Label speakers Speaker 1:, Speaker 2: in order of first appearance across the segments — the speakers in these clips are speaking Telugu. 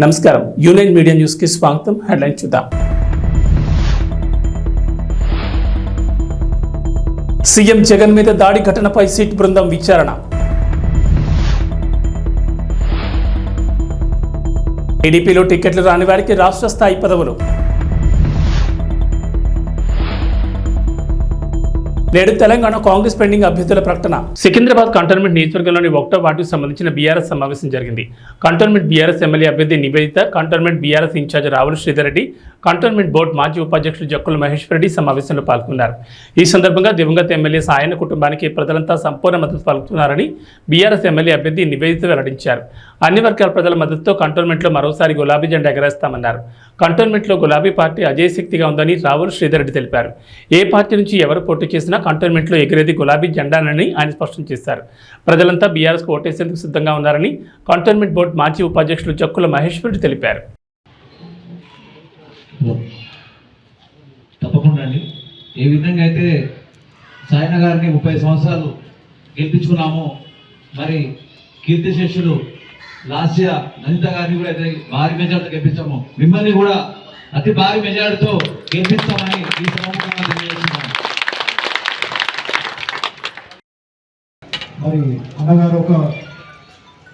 Speaker 1: నమస్కారం. యూనియన్ మీడియా న్యూస్కి స్వాగతం. హెడ్లైన్ చూద్దాం. సీఎం జగన్ మీద దాడి ఘటనపై సిట్ బృందం విచారణ. టీడీపీలో టికెట్లు రాని వారికి రాష్ట్ర స్థాయి పదవులు. నేడు తెలంగాణ కాంగ్రెస్ పెండింగ్ అభ్యర్థుల ప్రకటన. సికింద్రాబాద్ కంటోన్మెంట్ నియోజకవర్గంలోని ఒకటో వార్డుకు సంబంధించిన బీఆర్ఎస్ సమావేశం జరిగింది. కంటోన్మెంట్ బీఆర్ఎస్ ఎమ్మెల్యే అభ్యర్థి Nivedita cantonment BRS incharge Ravula Sridhar Reddy cantonment board మాజీ ఉపాధ్యక్షుడు జక్కుల మహేశ్వర్ రెడ్డి సమావేశంలో పాల్గొన్నారు. ఈ సందర్భంగా దివంగత ఎమ్మెల్యే సాయన కుటుంబానికి ప్రజలంతా సంపూర్ణ మద్దతు పలుకుతున్నారని బీఆర్ఎస్ ఎమ్మెల్యే అభ్యర్థి నివేదిత వెల్లడించారు. అన్ని వర్గాల ప్రజల మద్దతుతో కంటోన్మెంట్లో మరోసారి గులాబీ జెండా ఎగరేస్తామన్నారు. కంటోన్మెంట్లో గులాబీ పార్టీ అజయ శక్తిగా ఉందని రావుల్ శ్రీధర్ రెడ్డి తెలిపారు. ఏ పార్టీ నుంచి ఎవరు పోటీ చేసినా కంటోన్మెంట్లో ఎగిరేది గులాబీ జెండానని ఆయన స్పష్టం చేశారు. ప్రజలంతా బీఆర్ఎస్కు ఓటేసేందుకు సిద్ధంగా ఉన్నారని కంటోన్మెంట్ బోర్డు మాజీ ఉపాధ్యక్షులు జక్కుల మహేశ్వర్ రెడ్డి తెలిపారు.
Speaker 2: తప్పకుండా అండి. ఏ విధంగా అయితే సాయన గారిని ముప్పై సంవత్సరాలు గెలిపించుకున్నామో మరి కీర్తిశేషులు లాస్య లలిత గారిని కూడా అయితే భారీ మెజార్టీతో గెలిపించాము. మిమ్మల్ని కూడా అతి భారీ మెజార్టీతో గెలిపిస్తామని ఈ సభముఖంగా తెలియజేస్తున్నాను.
Speaker 3: మరి అన్నగారు ఒక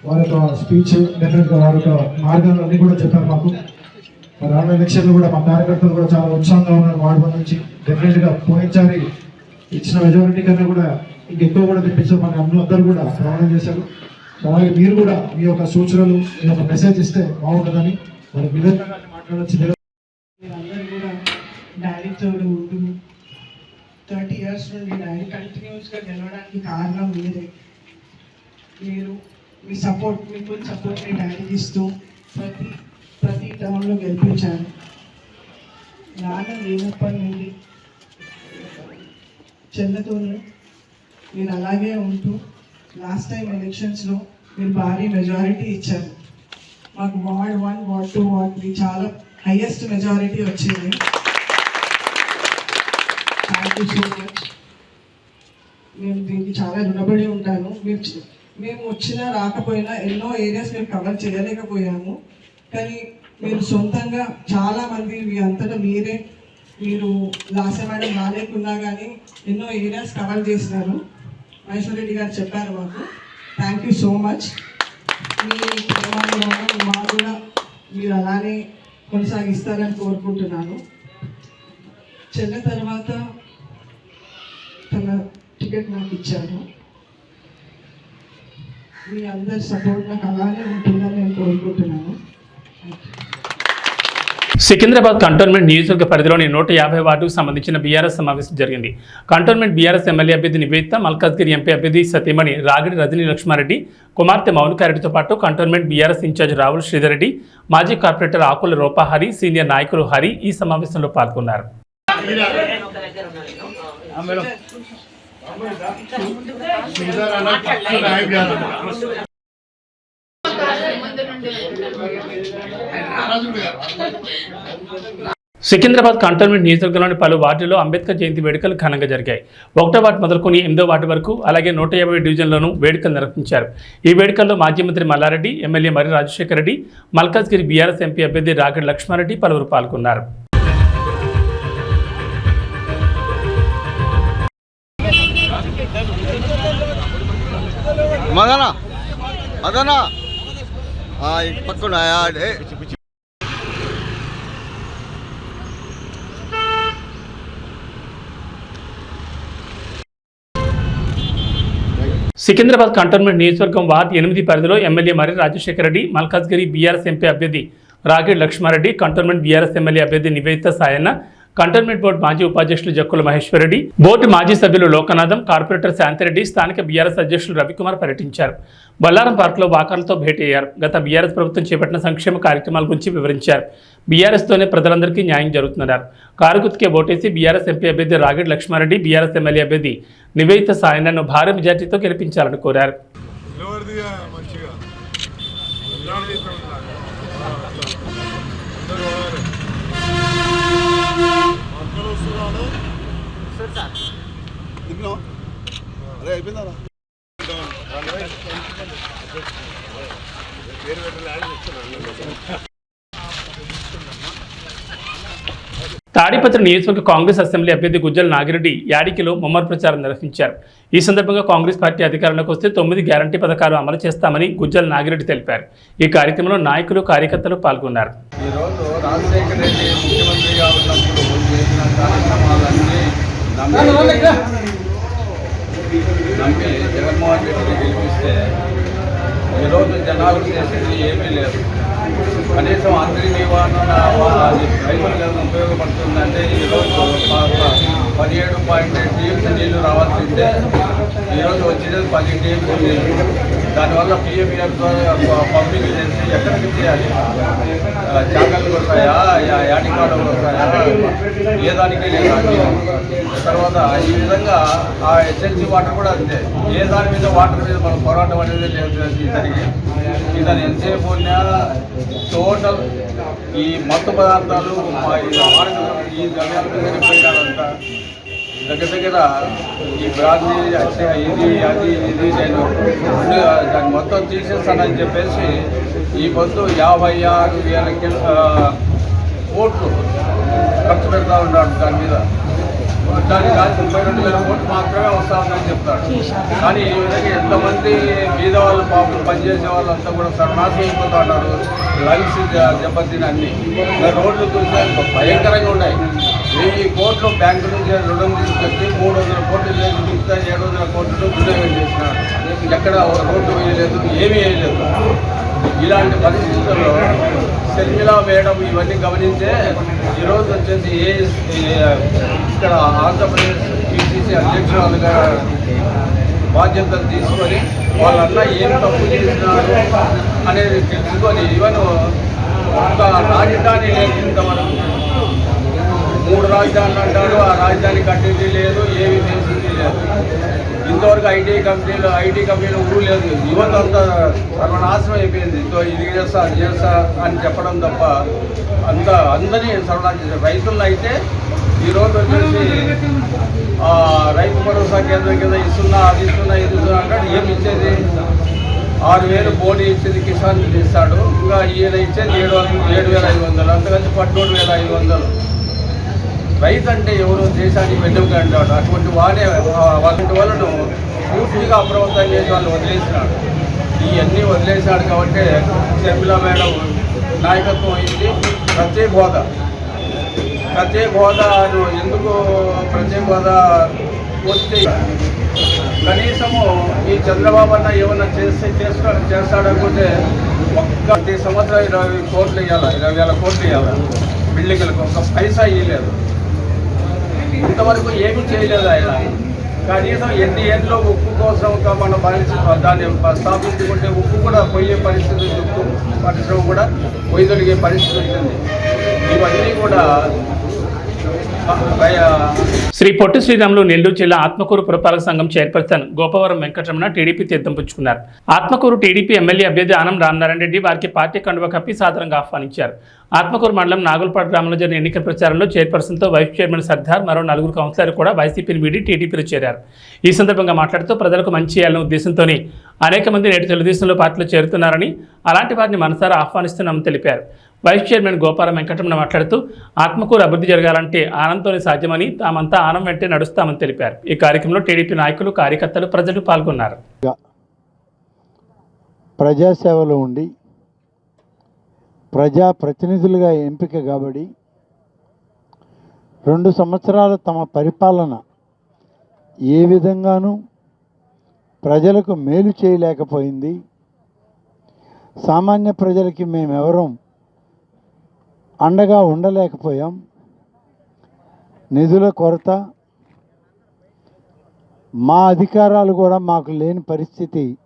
Speaker 3: వారి యొక్క స్పీచ్ డెఫినెట్గా వారి యొక్క మార్గాలు అన్నీ కూడా చెప్పారు మాకు. మరి రానున్న ఎలక్షన్లు కూడా మా కార్యకర్తలు కూడా చాలా ఉత్సాహంగా ఉన్నారు వార్డు నుంచి. డెఫినెట్గా పోయినసారి ఇచ్చిన మెజారిటీ కన్నా కూడా ఇంకెక్కువ కూడా తెప్పించామని అందరూ కూడా ప్రమాణం చేశారు. అలాగే మీరు కూడా మీ యొక్క సూచనలు మీ యొక్క మెసేజ్ ఇస్తే బాగుంటుందని మరి విధంగా మాట్లాడచ్చు
Speaker 4: మీరందరూ కూడా డాడీ ఉంటూ థర్టీ ఇయర్స్ నుండి డాడీ కంటిన్యూస్గా గెలవడానికి కారణం మీరే. మీరు మీ సపోర్ట్ మీ ఫుల్ సపోర్ట్ మీ డాడీకి ఇస్తూ ప్రతి ప్రతి టౌన్లో గెలిపించారు. నాన్న లేనప్పటి నుండి చెల్లతోనే మీరు అలాగే ఉంటూ లాస్ట్ టైం ఎలక్షన్స్లో మీరు భారీ మెజారిటీ ఇచ్చారు మాకు ward one ward two ward three చాలా హైయెస్ట్ మెజారిటీ వచ్చింది. థ్యాంక్ యూ సో మచ్ నేను దీనికి చాలా రుణపడి ఉంటాను. మీరు మేము వచ్చినా రాకపోయినా ఎన్నో ఏరియాస్ మేము కవర్ చేయలేకపోయాము. కానీ మీరు సొంతంగా చాలా మంది మీ అంతటా మీరే మీరు లాస్ట్ మేడం రాలేకున్నా కానీ ఎన్నో ఏరియాస్ కవర్ చేసినారు. మహేశ్వర్ రెడ్డి గారు చెప్పారు మాకు. థ్యాంక్ యూ సో మచ్ మీ ప్రేమాభిమానం మా కూడా మీరు అలానే కొనసాగిస్తారని కోరుకుంటున్నాను. చెల్ల తర్వాత తన టికెట్ నాకు ఇచ్చారు. మీ అందరి సపోర్ట్ నాకు అలానే ఉంటుందని నేను కోరుకుంటున్నాను.
Speaker 1: థ్యాంక్ యూ సికింద్రాబాద్ కంటోన్మెంట్ నియోజకవర్గ పరిధిలోని నూట యాభై వార్డుకు సంబంధించిన బీఆర్ఎస్ సమావేశం జరిగింది. కంటోన్మెంట్ బీఆర్ఎస్ ఎమ్మెల్యే అభ్యర్థి నివేదిత మల్కాజ్గిరి ఎంపీ అభ్యర్థి సతీమణి రాగిడి రజనీ లక్ష్మారెడ్డి కుమార్తె మౌనికారెడ్డితో పాటు cantonment BRS incharge Ravula Sridhar Reddy మాజీ కార్పొరేటర్ ఆకుల రూపాహరి సీనియర్ నాయకులు హరి ఈ సమావేశంలో పాల్గొన్నారు. సికింద్రాబాద్ కంటోన్మెంట్ నియోజకవర్గంలోని పలు వార్డుల్లో అంబేద్కర్ జయంతి వేడుకలు ఘనంగా జరిగాయి. ఒకటో వార్డు మొదలుకొని ఎనిమిదో వార్డు వరకు అలాగే నూట యాభై డివిజన్లోనూ వేడుకలు నిర్వహించారు. ఈ వేడుకల్లో మాజీ మంత్రి Malla Reddy MLA Marri Rajasekhara Reddy Malkajgiri BRS MP అభ్యర్థి రాగడి లక్ష్మారెడ్డి పలువురు పాల్గొన్నారు.
Speaker 5: మదనా మదనా. పక్కన
Speaker 1: సికింద్రాబాద్ కంటోన్మెంట్ నియోజకవర్గం వార్డు ఎనిమిది పరిధిలో MLA Marri Rajasekhara Reddy Malkajgiri BRS MP అభ్యర్థి Ragidi Laxma Reddy cantonment BRS MLA అభ్యర్థి నివేదిత సాయన్న కంటోన్మెంట్ బోర్డు మాజీ ఉపాధ్యక్షులు జక్కుల మహేశ్వరరెడ్డి బోర్డు మాజీ సభ్యులు లోకనాథం కార్పొరేటర్ శాంతిరెడ్డి స్థానిక బీఆర్ఎస్ అధ్యక్షులు రవికుమార్ పర్యటించారు. బల్లారం పార్కులో వాకర్లతో భేటీ అయ్యారు. గత బీఆర్ఎస్ ప్రభుత్వం చేపట్టిన సంక్షేమ కార్యక్రమాల గురించి వివరించారు. బీఆర్ఎస్తోనే ప్రజలందరికీ న్యాయం జరుగుతున్నారు. కారు ఓటేసి బీఆర్ఎస్ ఎంపీ అభ్యర్థి రాగేడ్ లక్ష్మారెడ్డి బీఆర్ఎస్ ఎమ్మెల్యే అభ్యర్థి నివేదిత సాయనను భారీ మెజార్టీతో గెలిపించాలని కోరారు.
Speaker 5: అయిపోయిందా?
Speaker 1: తాడిపత్రి నియోజకవర్గ కాంగ్రెస్ అసెంబ్లీ అభ్యర్థి గుజ్జల నాగిరెడ్డి యాడికిలో ముమ్మర ప్రచారం నిర్వహించారు. ఈ సందర్భంగా కాంగ్రెస్ పార్టీ అధికారంలోకి వస్తే తొమ్మిది గ్యారంటీ పథకాలు అమలు చేస్తామని గుజ్జల నాగిరెడ్డి తెలిపారు. ఈ కార్యక్రమంలో నాయకులు కార్యకర్తలు పాల్గొన్నారు.
Speaker 6: నమ్మి జగన్మోహన్ రెడ్డిని గెలిపిస్తే ఈరోజు జనాలు చేసేది ఏమీ లేదు. కనీసం అందరి నివారణ అది రైతులకు ఉపయోగపడుతుందంటే ఈరోజు పదిహేడు పాయింట్ ఎయిట్ టీఎంసీ నీళ్ళు రావాల్సిందే. ఈరోజు వచ్చినది పది టీఎంసీ నీళ్ళు. దానివల్ల పిఎంఈఎఫ్ ద్వారా పంపిణీ చేసి ఎక్కడికి చేయాలి? జాగ్రత్తలు వస్తాయా యా- యాడికాడలు వస్తాయా ఏ దానికి తర్వాత ఈ విధంగా ఆ ఎస్ఎల్సీ వాటర్ కూడా అంతే. ఏ దాని మీద వాటర్ మీద మనం పోరాటం అనేది లేదు. ఇతనికి. ఇతను ఎంతసేపు టోటల్ ఈ మత్తు పదార్థాలు మా ఈ వాడకం, ఈ దగ్గర దగ్గర ఈ బ్రాంది ఇది అది ఇది నేను దాన్ని మొత్తం తీసేస్తానని చెప్పేసి ఈ పొద్దు యాభై ఆరు వేల కోట్లు ఖర్చు పెడతా ఉన్నాడు దాని మీద. దానికి కాదు ముప్పై రెండు వేల కోట్లు మాత్రమే వస్తా ఉందని చెప్తాడు కానీ ఈ విధంగా ఎంతమంది బీద వాళ్ళు పాపం పనిచేసే వాళ్ళంతా కూడా సర్వనాశనం అయిపోతా ఉన్నారు లంగ్స్ దెబ్బతిని అన్ని. రోడ్లు చూస్తే భయంకరంగా ఉన్నాయి. వెయ్యి కోట్లు బ్యాంకు నుంచి రుణం తీసుకొచ్చి మూడు వందల కోట్లు చేసి మిగతా ఏడు వందల కోట్లు దుర్వినియోగం చేసినారు. ఎక్కడ రోడ్డు వేయలేదు ఏమీ వేయలేదు. ఇలాంటి పరిస్థితుల్లో శర్మిలా మేడం ఇవన్నీ గమనించే ఈరోజు వచ్చేసి ఏ ఇక్కడ ఆంధ్రప్రదేశ్ పిసిసి అధ్యక్షురాలుగా బాధ్యతలు తీసుకొని వాళ్ళన్న ఏం తప్పు చేసినారు అనేది తెలుసుకొని ఈవెన్ ఒక రాజధాని లేదు ఇంతవరకు. మూడు రాజధానులు అంటారు ఆ రాజధాని కట్టింది లేదు ఏమి లేదు ఇంతవరకు ఐటీ కంపెనీలు ఐటీ కంపెనీలు ఊరు లేదు. యువత అంతా సర్వనాశనం అయిపోయింది. ఇంతో ఇది చేస్తా అది చేస్తా అని చెప్పడం తప్ప అంత అందరినీ సర్వనాశం చేశారు. రైతులను అయితే ఈరోజు వచ్చేసి రైతు భరోసా కేంద్రం కింద ఇస్తున్నా అది ఇస్తున్నా ఇది ఇస్తున్నా అంటాడు. ఏమి ఇచ్చేది? ఆరు వేలు బోడీ ఇచ్చేది కిసాన్ ఇస్తాడు ఇంకా ఈయన ఇచ్చేది ఏడు వందలు ఏడు వేల ఐదు వందలు. అంతకంటే పదమూడు వేల ఐదు వందలు. రైతు అంటే ఎవరు దేశానికి వెన్నుముక అంటాడు అటువంటి వాడే అటువంటి వాళ్ళను పూర్తిగా అప్రమత్తం చేసి వాళ్ళు వదిలేసినాడు. ఇవన్నీ వదిలేసినాడు కాబట్టి శర్మిల మేడం నాయకత్వం అయింది. ప్రత్యేక హోదా. ప్రత్యేక హోదాను ఎందుకు ప్రత్యేక హోదా వస్తే కనీసము ఈ చంద్రబాబు అన్న ఏమన్నా చేస్తే చేస్తాడు చేస్తాడనుకుంటే ఒక్క ప్రతి సంవత్సరం ఇరవై కోట్లు ఇవ్వాలి ఇరవై వేల కోట్లు ఇవ్వాలి బిల్డింగ్లకు ఒక పైసా ఇవ్వలేదు ఇంతవరకు ఏమీ చేయలేదు ఆయన. కనీసం ఎన్ని ఏళ్ళలో ఉప్పు కోసం ఒక మన పరిస్థితి దాన్ని స్థాపించుకుంటే ఉప్పు కూడా పోయే పరిస్థితి ఉప్పు పరిశ్రమ కూడా పోయగలిగే పరిస్థితి ఉంటుంది. ఇవన్నీ కూడా
Speaker 1: శ్రీ పొట్టి శ్రీరాములు నెల్లూరు జిల్లా ఆత్మకూరు పురపాలక సంఘం చైర్పర్సన్ గోపవరం వెంకటరమణ టీడీపీ తీర్థం పుచ్చుకున్నారు ఆత్మకూరు టీడీపీ ఎమ్మెల్యే అభ్యర్థి ఆనం రామనారాయణ రెడ్డి వారికి పార్టీ కండువ కప్పి సాధారణంగా ఆహ్వానించారు. ఆత్మకూరు మండలం నాగులపాడు గ్రామంలో జరిగిన ఎన్నికల ప్రచారంలో చైర్పర్సన్తో వైస్ చైర్మన్ సర్దార్ మరో నలుగురు కౌన్సిలర్లు కూడా వైసీపీని వీడి టీడీపీలో చేరారు. ఈ సందర్భంగా మాట్లాడుతూ ప్రజలకు మంచి చేయాలనే ఉద్దేశంతోనే అనేక మంది నేటి తెలుగుదేశంలో పార్టీలో చేరుతున్నారని అలాంటి వారిని మనసారా ఆహ్వానిస్తున్నామని తెలిపారు. వైస్ చైర్మన్ గోపాల వెంకటరమణ మాట్లాడుతూ ఆత్మకూరు అభివృద్ధి జరగాలంటే ఆనందంతోనే సాధ్యమని తామంతా ఆనం వెంటే నడుస్తామని తెలిపారు. ఈ కార్యక్రమంలో టీడీపీ నాయకులు కార్యకర్తలు ప్రజలు పాల్గొన్నారు.
Speaker 7: ప్రజాసేవలో ఉండి ప్రజా ప్రతినిధులుగా ఎంపిక కాబడి రెండు సంవత్సరాల తమ పరిపాలన ఏ విధంగానూ ప్రజలకు మేలు చేయలేకపోయింది. సామాన్య ప్రజలకి మేమెవరం అండగా ఉండలేకపోయాం. నిధుల కొరత మా అధికారాలు కూడా మాకు లేని పరిస్థితి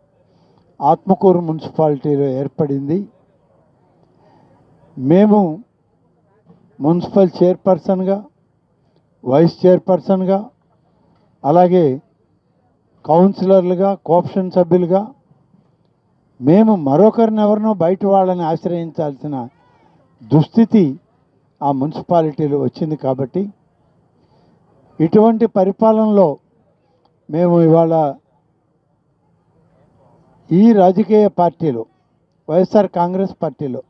Speaker 7: ఆత్మకూరు మున్సిపాలిటీలో ఏర్పడింది. మేము మున్సిపల్ చైర్పర్సన్గా వైస్ చైర్పర్సన్గా అలాగే కౌన్సిలర్లుగా కోఆప్షన్ సభ్యులుగా మేము మరొకరిని ఎవరినో బయట వాళ్ళని ఆశ్రయించాల్సిన దుస్థితి ఆ మున్సిపాలిటీలో వచ్చింది కాబట్టి ఇటువంటి పరిపాలనలో మేము ఇవాళ ఈ రాజకీయ పార్టీలో వైఎస్ఆర్ కాంగ్రెస్ పార్టీలో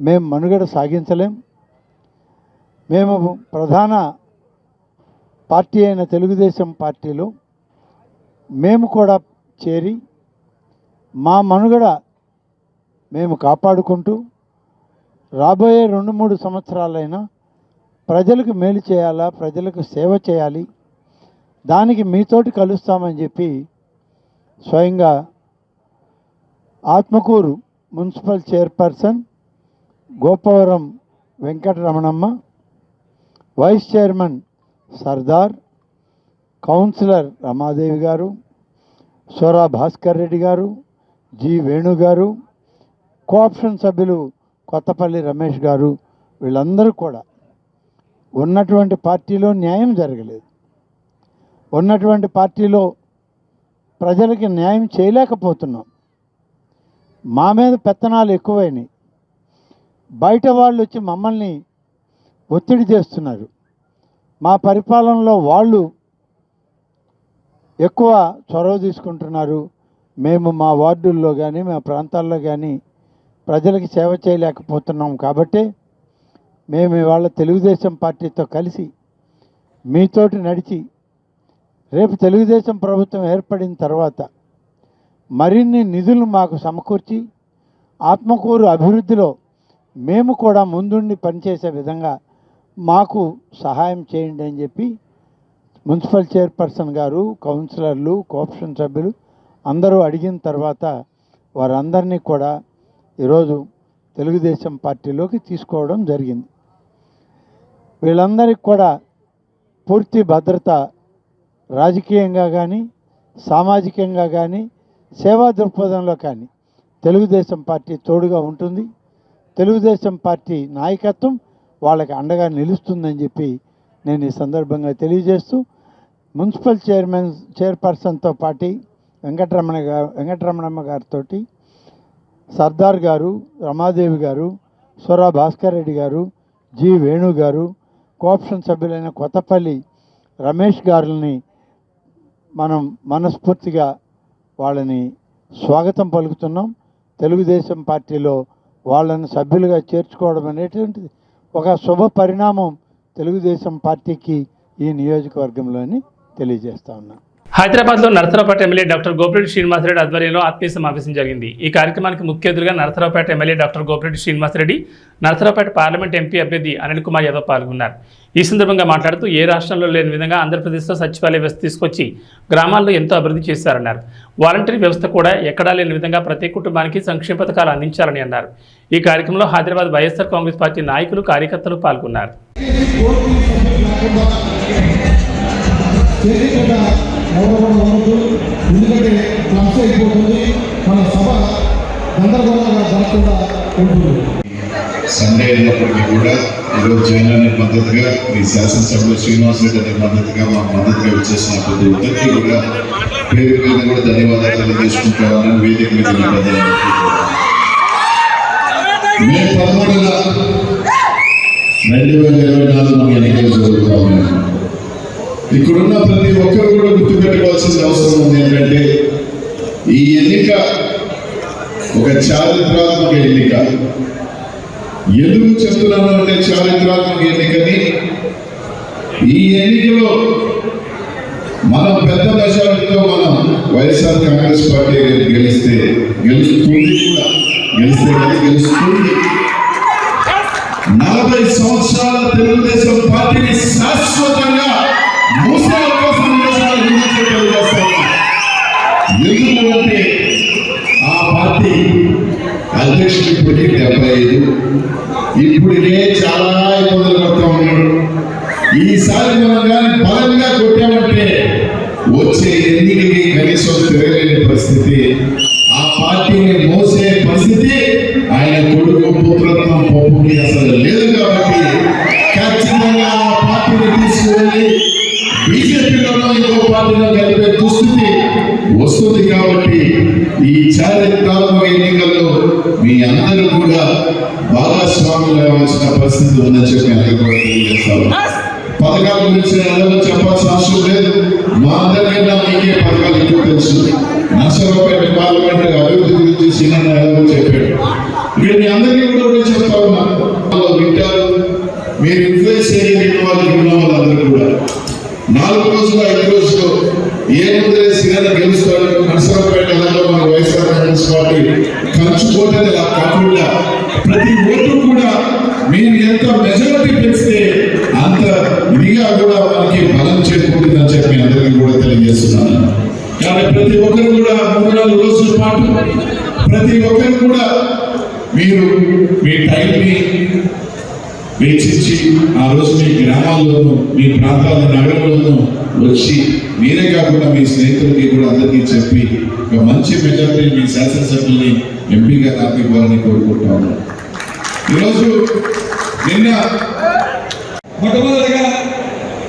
Speaker 7: మేము మనుగడ సాగించలేం. మేము ప్రధాన పార్టీ అయిన తెలుగుదేశం పార్టీలో మేము కూడా చేరి మా మనుగడ మేము కాపాడుకుంటూ రాబోయే రెండు మూడు సంవత్సరాలైనా ప్రజలకు మేలు చేయాలా ప్రజలకు సేవ చేయాలి దానికి మీతోటి కలుస్తామని చెప్పి స్వయంగా Atmakur municipal chairperson Gopavaram Venkataramanamma vice chairman Sardar councillor Ramadevi గారు సోరా భాస్కర్ రెడ్డి గారు జి వేణు గారు కోఆప్షన్ సభ్యులు కొత్తపల్లి రమేష్ గారు వీళ్ళందరూ కూడా ఉన్నటువంటి పార్టీలో న్యాయం జరగలేదు. ఉన్నటువంటి పార్టీలో ప్రజలకి న్యాయం చేయలేకపోతున్నాం. మా మీద పెత్తనాలు ఎక్కువైనాయి. బయట వాళ్ళు వచ్చి మమ్మల్ని ఒత్తిడి చేస్తున్నారు. మా పరిపాలనలో వాళ్ళు ఎక్కువ చొరవ తీసుకుంటున్నారు. మేము మా వార్డుల్లో కానీ మా ప్రాంతాల్లో కానీ ప్రజలకి సేవ చేయలేకపోతున్నాం కాబట్టి మేము ఇవాళ తెలుగుదేశం పార్టీతో కలిసి మీతోటి నడిచి రేపు తెలుగుదేశం ప్రభుత్వం ఏర్పడిన తర్వాత మరిన్ని నిధులు మాకు సమకూర్చి ఆత్మకూరు అభివృద్ధిలో మేము కూడా ముందుండి పనిచేసే విధంగా మాకు సహాయం చేయండి అని చెప్పి మున్సిపల్ చైర్పర్సన్ గారు కౌన్సిలర్లు కోఆప్షన్ సభ్యులు అందరూ అడిగిన తర్వాత వారందరినీ కూడా ఈరోజు తెలుగుదేశం పార్టీలోకి తీసుకోవడం జరిగింది. వీళ్ళందరికీ కూడా పూర్తి భద్రత రాజకీయంగా కానీ సామాజికంగా కానీ సేవా దృక్పథంలో కానీ తెలుగుదేశం పార్టీ తోడుగా ఉంటుంది. తెలుగుదేశం పార్టీ నాయకత్వం వాళ్ళకి అండగా నిలుస్తుందని చెప్పి నేను ఈ సందర్భంగా తెలియజేస్తూ మున్సిపల్ చైర్మన్ చైర్పర్సన్తో పాటి వెంకటరమణ గారు వెంకటరమణమ్మ గారితో సర్దార్ గారు రమాదేవి గారు సొరా భాస్కర్ రెడ్డి గారు జి వేణు గారు కోఆప్షన్ సభ్యులైన కొత్తపల్లి రమేష్ గారిని మనం మనస్ఫూర్తిగా వాళ్ళని స్వాగతం పలుకుతున్నాం. తెలుగుదేశం పార్టీలో వాళ్ళని సభ్యులుగా చేర్చుకోవడం అనేటువంటిది ఒక శుభ పరిణామం తెలుగుదేశం పార్టీకి ఈ నియోజకవర్గంలోని తెలియజేస్తా ఉన్నాను
Speaker 1: హైదరాబాద్లో నరసరావుపేట ఎమ్మెల్యే డాక్టర్ గోపిరెడ్డి శ్రీనివాసరెడ్డి ఆధ్వర్యంలో ఆత్మీయ సమావేశం జరిగింది. ఈ కార్యక్రమానికి ముఖ్య అతిథిగా Narasaraopet MLA doctor Gopireddy Srinivasa Reddy Narasaraopet parliament MP అభ్యర్థి అనిల్ కుమార్ యాదవ్ పాల్గొన్నారు. ఈ సందర్భంగా మాట్లాడుతూ ఏ రాష్ట్రంలో లేని విధంగా ఆంధ్రప్రదేశ్లో సచివాలయ వ్యవస్థ తీసుకొచ్చి గ్రామాల్లో ఎంతో అభివృద్ధి చేశారన్నారు. వాలంటరీ వ్యవస్థ కూడా ఎక్కడా లేని విధంగా ప్రతి కుటుంబానికి సంక్షేమ పథకాలు అందించాలని అన్నారు. ఈ కార్యక్రమంలో హైదరాబాద్ వైఎస్ఆర్ కాంగ్రెస్ పార్టీ నాయకులు కార్యకర్తలు పాల్గొన్నారు.
Speaker 3: చేయకుండా ఎవరు ఉండదు ఎందుకంటే క్లబ్స్ అయిపోతుంది మన సభ గందరగోళంగా జరగకుండా ఉంటుంది.
Speaker 8: సండే అయినప్పటికీ కూడా ఈరోజు జగన్ అనే మద్దతుగా మీ శాసనసభ్యులు శ్రీనివాస్ రెడ్డి అనే మద్దతుగా మా మద్దతుగా వచ్చేసిన ప్రతి ఒక్కరికి కూడా పేరు మీద కూడా ధన్యవాదాలు తెలియజేసుకుంటామని వేదిక మీద మే పదమూడున రెండు వేల ఇరవై నాలుగు మన ఎన్నికలు జరుగుతూ ఉన్నాయి ఇక్కడున్న ప్రతి ఒక్కరు కూడా గుర్తుపెట్టుకోవాల్సిన అవసరం ఉంది ఏంటంటే ఈ ఎన్నిక ఒక చారిత్రాత్మక ఎన్నిక. ఎందుకు చెప్తున్నాను అంటే చారిత్రాత్మక ఎన్నికని? ఈ ఎన్నికలో మనం పెద్ద మెజారిటీతో మనం వైఎస్ఆర్ కాంగ్రెస్ పార్టీ గెలిస్తే గెలుస్తుంది కూడా. గెలిస్తే గెలుస్తుంది. నలభై సంవత్సరాల తెలుగుదేశం పార్టీని శాశ్వతంగా ఇప్పటికి డెబ్బై ఐదు ఇప్పటికే చాలా ఇబ్బందులు పడుతూ ఉన్నాడు ఈసారి మనం కానీ బలంగా కొట్టామంటే వచ్చే ఎన్నికకి కనీసం తిరగలేని పరిస్థితి. ఆ పార్టీని మోసే పరిస్థితి ఆయన కొడుకు పుత్రత్వం పప్పుకి అసలు లేదు కాబట్టి ఖచ్చితంగా ఆ పార్టీని తీసుకువెళ్ళి బీజేపీలోనో ఇంకో పార్టీలో కలిపే దుస్థితి వస్తుంది కాబట్టి ఈ చారిత్రాత్మక ఎన్నికలు మీ అందరూ కూడా భాగస్వాములు అవ్వాల్సిన పరిస్థితి ఉందని చెప్పి అందరూ తెలియజేస్తారు. పథకాల గురించి ఎవరో చెప్పాల్సిన అవసరం లేదు. మా అందరికన్నా మీకే పథకాలు ఎక్కువ తెలుసు. నర్సరావుపేట పార్లమెంట్ అభివృద్ధి గురించి సినిమా ఎవరో చెప్పాడు మీరు మీ అందరికీ కూడా నేను చెప్తా ఉన్నాను వింటారు. మీరు ఇన్ఫ్లుయెన్స్ చేయగలిగిన వాళ్ళు ఉన్న వాళ్ళందరూ కూడా. నాలుగు రోజులు ఐదు రోజులు ఏ సినిమా సీనన్న గెలుస్తాడు? నర్సరావుపేట ఎలాగో మన వైఎస్ఆర్ కాంగ్రెస్ పార్టీ ఖర్చుకోవటం ఇలా కాకుండా ప్రతి ఓటు కూడా మీరు ఎంత మెజారిటీ పెంచితే అంత ఇదిగా కూడా మనకి బలం చేకూరుతుందని చెప్పి అందరికీ కూడా తెలియజేస్తున్నాను. కానీ ప్రతి ఒక్కరు కూడా మూడు నాలుగు రోజుల పాటు ప్రతి ఒక్కరు కూడా మీరు మీ టైంని వెచ్చించి ఆ రోజు మీ గ్రామాల్లోనూ మీ ప్రాంతాల నగరంలోనూ వచ్చి మీరే కాకుండా మీ స్నేహితులకి కూడా అందరికీ చెప్పి ఒక మంచి మెజారిటీ మీ శాసనసభ్యుల్ని ఎంపీగా నాకు ఇవ్వాలని కోరుకుంటాను ఈరోజు నిన్న
Speaker 3: మొట్టమొదటిగా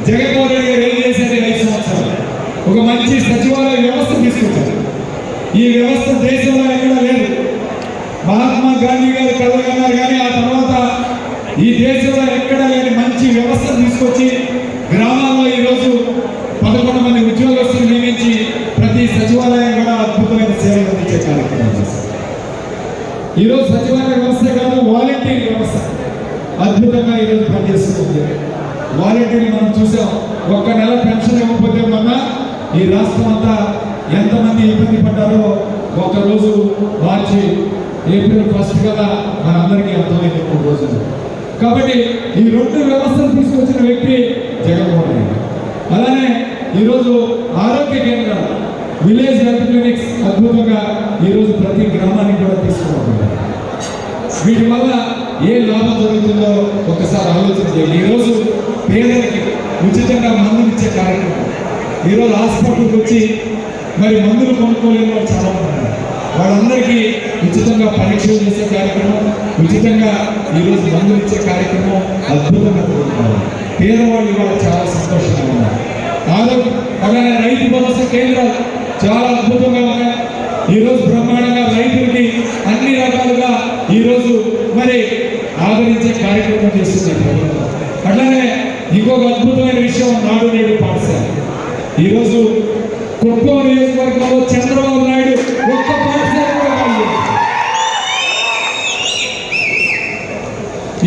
Speaker 3: జగన్మోహన్ రెడ్డి గారు ఏం చేశారు ఐదు సంవత్సరాలు? ఒక మంచి సచివాలయ వ్యవస్థ తీసుకొచ్చారు. ఈ వ్యవస్థ దేశంలో ఎక్కడా లేదు. మహాత్మా గాంధీ గారు కలగన్నారు కానీ ఆ తర్వాత ఈ దేశంలో ఎక్కడా లేని మంచి వ్యవస్థ తీసుకొచ్చి గ్రామాల్లో ఈరోజు పదకొండు మంది ఉద్యోగస్తులు నియమించి ప్రతి సచివాలయం కూడా అద్భుతమైన సేవలు అందించే కార్యక్రమం చేశారు ఈరోజు సచివాలయ వ్యవస్థ కాదు వాలంటీర్ వ్యవస్థ అద్భుతంగా ఈరోజు పనిచేస్తుంది. వాలంటీర్లు మనం చూసాం. ఒక్క నెల పెన్షన్ ఇవ్వకపోతే మొన్న ఈ రాష్ట్రం అంతా ఎంతమంది ఇబ్బంది పడ్డారో ఒక్క రోజు మార్చి ఏప్రిల్ ఫస్ట్ కదా మనందరికీ అర్థమైంది మూడు రోజులు కాబట్టి ఈ రెండు వ్యవస్థలు తీసుకొచ్చిన వ్యక్తి జగన్మోహన్ రెడ్డి. అలానే ఈరోజు ఆరోగ్య కేంద్రాలు విలేజ్ హెల్త్ క్లినిక్స్ అద్భుతంగా ఈరోజు ప్రతి గ్రామానికి కూడా తీసుకురావాలి వీటి వల్ల ఏ లాభం జరుగుతుందో ఒకసారి ఆలోచన చేయండి ఈరోజు పేదలకి ఉచితంగా మందులు ఇచ్చే కార్యక్రమం. ఈరోజు హాస్పిటల్కి వచ్చి మరి మందులు కొనుక్కోలేని వాళ్ళు చాలా ఉన్నారు. వాళ్ళందరికీ ఉచితంగా పరీక్షలు చేసే కార్యక్రమం ఉచితంగా ఈరోజు మందులు ఇచ్చే కార్యక్రమం అద్భుతంగా జరుగుతున్నారు పేదవాళ్ళు ఇవాళ చాలా సంతోషంగా ఉన్నారు. ఆరోగ్య అలానే రైతు భరోసా కేంద్రాలు చాలా అద్భుతంగా ఉన్నాయి ఈరోజు బ్రహ్మాండంగా రైతులకి అన్ని రకాలుగా ఈరోజు మరి ఆదరించే కార్యక్రమం చేస్తుంది ప్రభుత్వం అట్లానే ఇంకొక అద్భుతమైన విషయం నాడు నేడు పాఠశాల ఈరోజు కుప్పం నియోజకవర్గంలో చంద్రబాబు నాయుడు ఒక్క పాఠశాల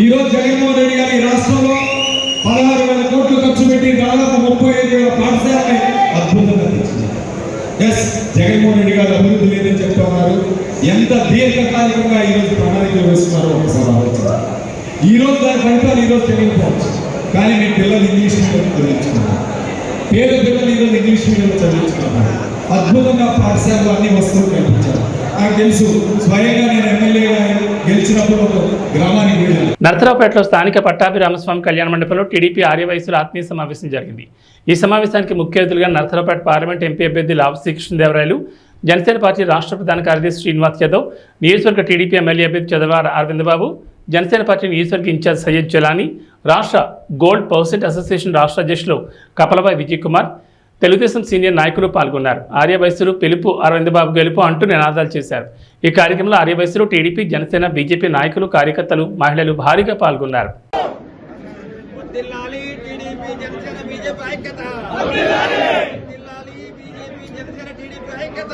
Speaker 3: ఈరోజు జగన్మోహన్ రెడ్డి గారి రాష్ట్రంలో పదహారు వేల కోట్లు ఖర్చు పెట్టి దాదాపు ముప్పై ఐదు వేల పాఠశాలని అద్భుతంగా తెచ్చింది ఎస్ జగన్మోహన్ రెడ్డి గారు అభివృద్ధి లేదని చెప్తున్నారు ఎంత దీర్ఘకాలికంగా ఈరోజు ప్రణాళికలు వేస్తున్నారో ఒకసారి ఆలోచించాలి ఈరోజు దాని ఫలితాలు ఈరోజు తెలియకపోవచ్చు. కానీ మీ పిల్లలు ఇంగ్లీష్ మీడియం చదివించుకున్నారు పేద పిల్లలు ఈరోజు ఇంగ్లీష్ మీడియం చదివించుకున్నారు అద్భుతంగా పాఠశాలలో అన్ని వస్తువులు కల్పించారు. నాకు తెలుసు స్వయంగా నేను ఎమ్మెల్యేగా గెలిచినప్పుడు ఒక గ్రామానికి వెళ్ళాను.
Speaker 1: నరసరావుపేటలో స్థానిక పట్టాభి రామస్వామి కళ్యాణ మండపంలో టీడీపీ ఆర్యవయసుల ఆత్మీయ సమావేశం జరిగింది. ఈ సమావేశానికి ముఖ్య అతిథులుగా నరసరావుపేట పార్లమెంట్ ఎంపీ అభ్యర్థి లావు శ్రీకృష్ణదేవరాయలు జనసేన పార్టీ రాష్ట్ర ప్రధాన కార్యదర్శి శ్రీనివాస్ యాదవ్ నియోజకవర్గ టీడీపీ ఎమ్మెల్యే అభ్యర్థి చదవార అరవింద్ బాబు జనసేన పార్టీ నియోజకవర్గ ఇన్ఛార్జ్ సయ్యద్ జలానీ రాష్ట్ర గోల్డ్ పర్సెంట్ అసోసియేషన్ రాష్ట్ర అధ్యక్షులు కపలబాయ్ విజయ్ కుమార్ తెలుగుదేశం సీనియర్ నాయకులు పాల్గొన్నారు. ఆర్యవైశ్యులు పిలుపు అరవింద్ బాబు గెలుపు అంటూ నినాదాలు చేశారు. ఈ కార్యక్రమంలో ఆర్యవైశ్యులు టీడీపీ జనసేన బీజేపీ నాయకులు కార్యకర్తలు మహిళలు భారీగా పాల్గొన్నారు.
Speaker 9: జనసేన ఐక్యత వర్ధిల్లాలి బీజేపీ జనసేన టీడీపీ ఐక్యత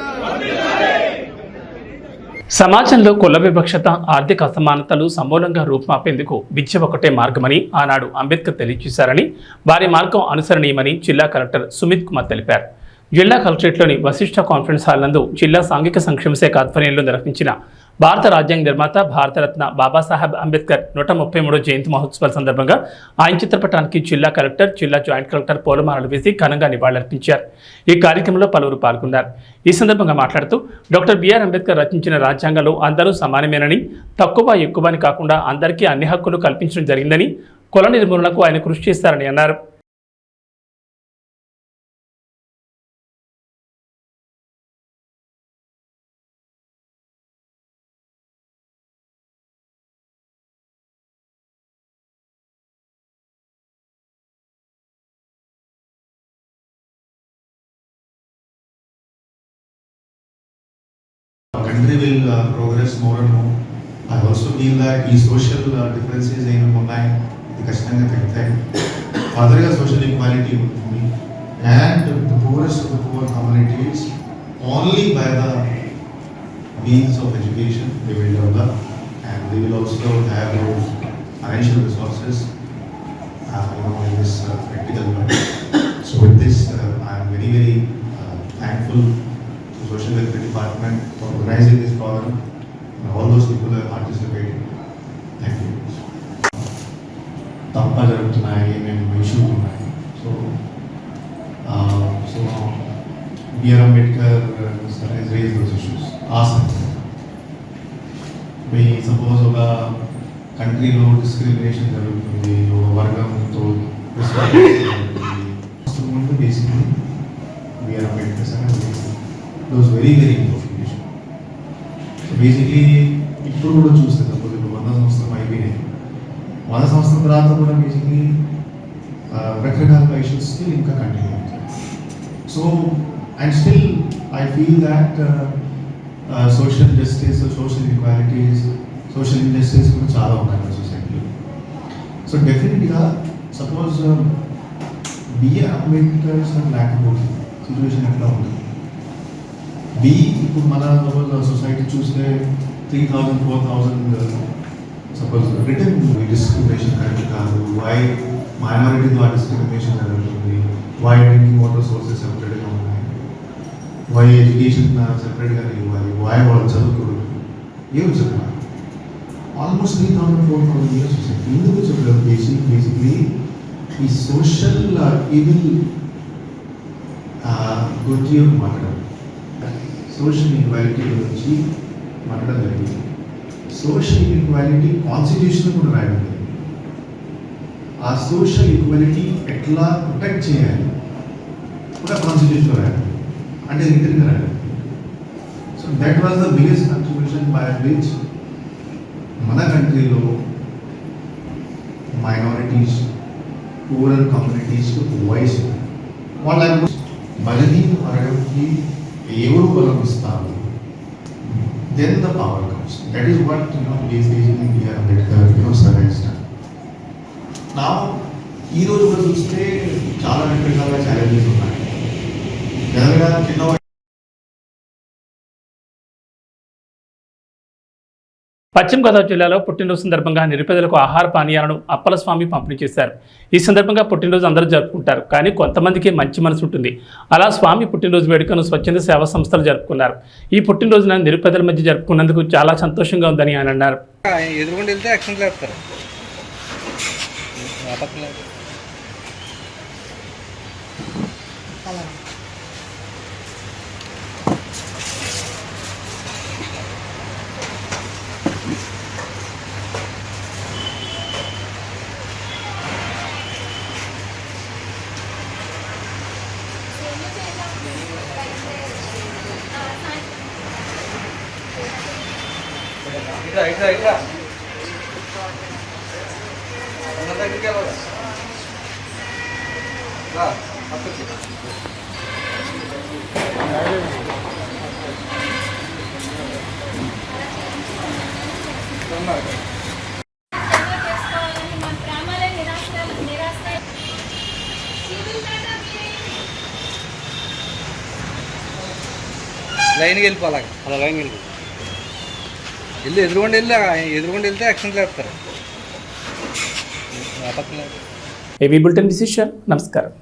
Speaker 1: సమాజంలో కుల వివక్షత ఆర్థిక అసమానతలు సమూలంగా రూపుమాపేందుకు విద్య ఒకటే మార్గమని ఆనాడు అంబేద్కర్ తెలియజేశారని వారి మార్గం అనుసరణీయమని జిల్లా కలెక్టర్ సుమిత్ కుమార్ తెలిపారు. జిల్లా కలెక్టరేట్లోని వశిష్ఠ కాన్ఫరెన్స్ హాల్ నందు జిల్లా సాంఘిక సంక్షేమ శాఖ ఆధ్వర్యంలో నిర్వహించిన భారత రాజ్యాంగ నిర్మాత భారతరత్న బాబాసాహెబ్ అంబేద్కర్ నూట ముప్పై మూడో జయంతి మహోత్సవాల సందర్భంగా ఆయన చిత్రపటానికి జిల్లా కలెక్టర్ జిల్లా జాయింట్ కలెక్టర్ పూలమాలలు వేసి ఘనంగా నివాళులర్పించారు. ఈ కార్యక్రమంలో పలువురు పాల్గొన్నారు. ఈ సందర్భంగా మాట్లాడుతూ డాక్టర్ బిఆర్ అంబేద్కర్ రచించిన రాజ్యాంగంలో అందరూ సమానమేనని తక్కువ ఎక్కువ అని కాకుండా అందరికీ అన్ని హక్కులు కల్పించడం జరిగిందని కుల నిర్మూలనకు ఆయన కృషి చేస్తారని అన్నారు.
Speaker 10: country will uh, progress more and more. I also feel that ఈ సోషల్ డిఫరెన్సెస్ ఏమేమి ఉన్నాయి ఇది ఖచ్చితంగా తగ్గుతాయి ఫర్దర్గా సోషల్ ఈక్వాలిటీ ఉంటుంది and the poorest of the poor communities only by the means of education they will develop and they will also have those financial resources uh, you know, in this uh, practical world. So with this, uh, Uh, department for organizing this program, and all those people that participated. Thank you. తప్ప జరుగుతున్నాయి ఏమేమి ఇష్యూస్ ఉన్నాయి so so B R Ambedkar sir he's raise those issues assume suppose ఒక కంట్రీలో డిస్క్రిమినేషన్ జరుగుతుంది ఒక వర్గంతో discrimination జరుగుతుంది అసలు ముందు basically BR Ambedkar sir those very very information so basically ఇప్పుడు కూడా చూస్తే సపోజ్ ఇప్పుడు వంద సంవత్సరం అయిపోయినాయి వంద సంవత్సరం తర్వాత కూడా బేసిక్లీ రకరకాల పేషెంట్స్కి ఇంకా కంటిన్యూ అవుతాయి so and still I feel that social justice social equalities social injustice కూడా చాలా ఉన్నాయి మన సొసైటీలో సో డెఫినెట్గా సపోజ్ బిఏ అంబేద్కర్ సార్ లేకపోతే సిచ్యువేషన్ ఎట్లా ఉంటుంది బి ఇప్పుడు మన సపోజ్ సొసైటీ చూస్తే three thousand four thousand suppose return discrimination correct కాదు. వై మైనారిటీ ద్వారా డిస్క్రిమినేషన్ జరుగుతుంది? వై డ్రింకింగ్ వాటర్ సోర్సెస్ సెపరేట్గా ఉన్నాయి? వై ఎడ్యుకేషన్ సెపరేట్గా ఇవ్వాలి? వై వాళ్ళు చదువుకోవడం ఏమి చెప్పాలి? Almost three thousand four thousand years society ఎందుకు చెప్పలేదు? బేసిక్ బేసిక్లీ ఈ సోషల్ ఈవిల్ uh, uh, గురించి మాట్లాడాలి సోషల్ ఈక్వాలిటీ గురించి మాట్లాడాలి సోషల్ ఈక్వాలిటీ కాన్స్టిట్యూషన్ కూడా రాయడం జరిగింది ఆ సోషల్ ఈక్వాలిటీ ఎట్లా ప్రొటెక్ట్ చేయాలి కూడా కాన్స్టిట్యూషన్ రాయాలి అంటే రిటర్న్గా రాయాలి so that was the biggest contribution by which మన కంట్రీలో మైనారిటీస్ పూరల్ కమ్యూనిటీస్కి వాయిస్ వాళ్ళ బలని వర్గంకి ఎవరు బలం ఇస్తారు then the power comes that is what you know basically BR Ambedkar you know sir నా ఈ రోజు కూడా చూస్తే చాలా రకరకాల ఛాలెంజెస్ ఉన్నాయి. జనరల్గా చిన్న
Speaker 1: పశ్చిమ గోదావరి జిల్లాలో పుట్టినరోజు సందర్భంగా నిరుపేదలకు ఆహార పానీయాలను అప్పల స్వామి పంపిణీ చేశారు. ఈ సందర్భంగా పుట్టినరోజు అందరూ జరుపుకుంటారు. కానీ కొంతమందికి మంచి మనసు ఉంటుంది. అలా స్వామి పుట్టినరోజు వేడుకను స్వచ్ఛంద సేవా సంస్థలు జరుపుకున్నారు. ఈ పుట్టినరోజున నిరుపేదల మధ్య జరుపుకున్నందుకు చాలా సంతోషంగా ఉందని ఆయన అన్నారు.
Speaker 9: ఎదురుకుండా వెళ్తే యాక్షన్ లేపుతారు ఆ పక్కన ఇట్లా ఇట్లా లైన్కి వెళ్ళిపోవాలి అలా లైన్ వెళ్ళి వెళ్ళి ఎదురుకుండా వెళ్ళి ఎదురుకుండా వెళ్తే యాక్షన్ లేపుతారు
Speaker 1: ఏవీ బులెటిన్ విశేషాలు నమస్కారం.